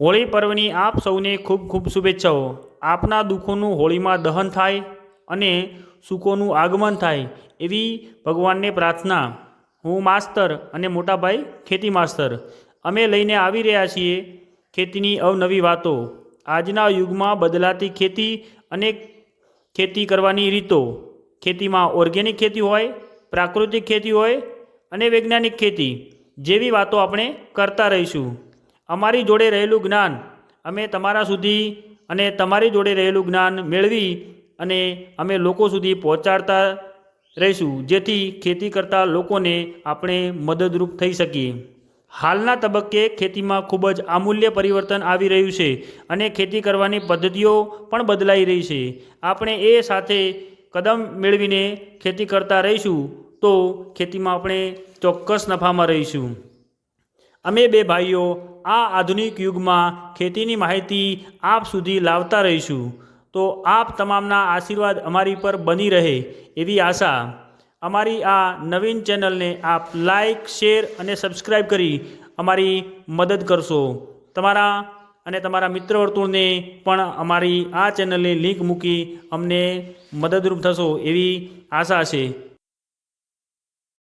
હોળી પર્વની આપ સૌને ખૂબ ખૂબ શુભેચ્છાઓ. આપના દુઃખોનું હોળીમાં દહન થાય અને સુખોનું આગમન થાય એવી ભગવાનને પ્રાર્થના. હું માસ્તર અને મોટાભાઈ ખેતી માસ્તર. અમે લઈને આવી રહ્યા છીએ ખેતીની અવનવી વાતો. આજના યુગમાં બદલાતી ખેતી અને ખેતી કરવાની રીતો. ખેતીમાં ઓર્ગેનિક ખેતી હોય, પ્રાકૃતિક ખેતી હોય અને વૈજ્ઞાનિક ખેતી જેવી વાતો આપણે કરતા રહીશું. અમારી જોડે રહેલું જ્ઞાન અમે તમારા સુધી અને તમારી જોડે રહેલું જ્ઞાન મેળવી અને અમે લોકો સુધી પહોંચાડતા રહીશું, જેથી ખેતી કરતા લોકોને આપણે મદદરૂપ થઈ શકીએ. હાલના તબક્કે ખેતીમાં ખૂબ જ અમૂલ્ય પરિવર્તન આવી રહ્યું છે અને ખેતી કરવાની પદ્ધતિઓ પણ બદલાઈ રહી છે. આપણે એ સાથે કદમ મેળવીને ખેતી કરતા રહીશું તો ખેતીમાં આપણે ચોક્કસ નફામાં રહીશું. અમે બે ભાઈઓ આ આધુનિક યુગમાં ખેતીની માહિતી આપ સુધી લાવતા રહીશું. તો આપ તમામના આશીર્વાદ અમારી પર બની રહે એવી આશા. અમારી આ નવીન ચેનલને આપ લાઈક, શેર અને સબસ્ક્રાઈબ કરી અમારી મદદ કરશો. તમારા અને તમારા મિત્ર વર્તુળને પણ અમારી આ ચેનલની લિંક મૂકી અમને મદદરૂપ થશો એવી આશા છે.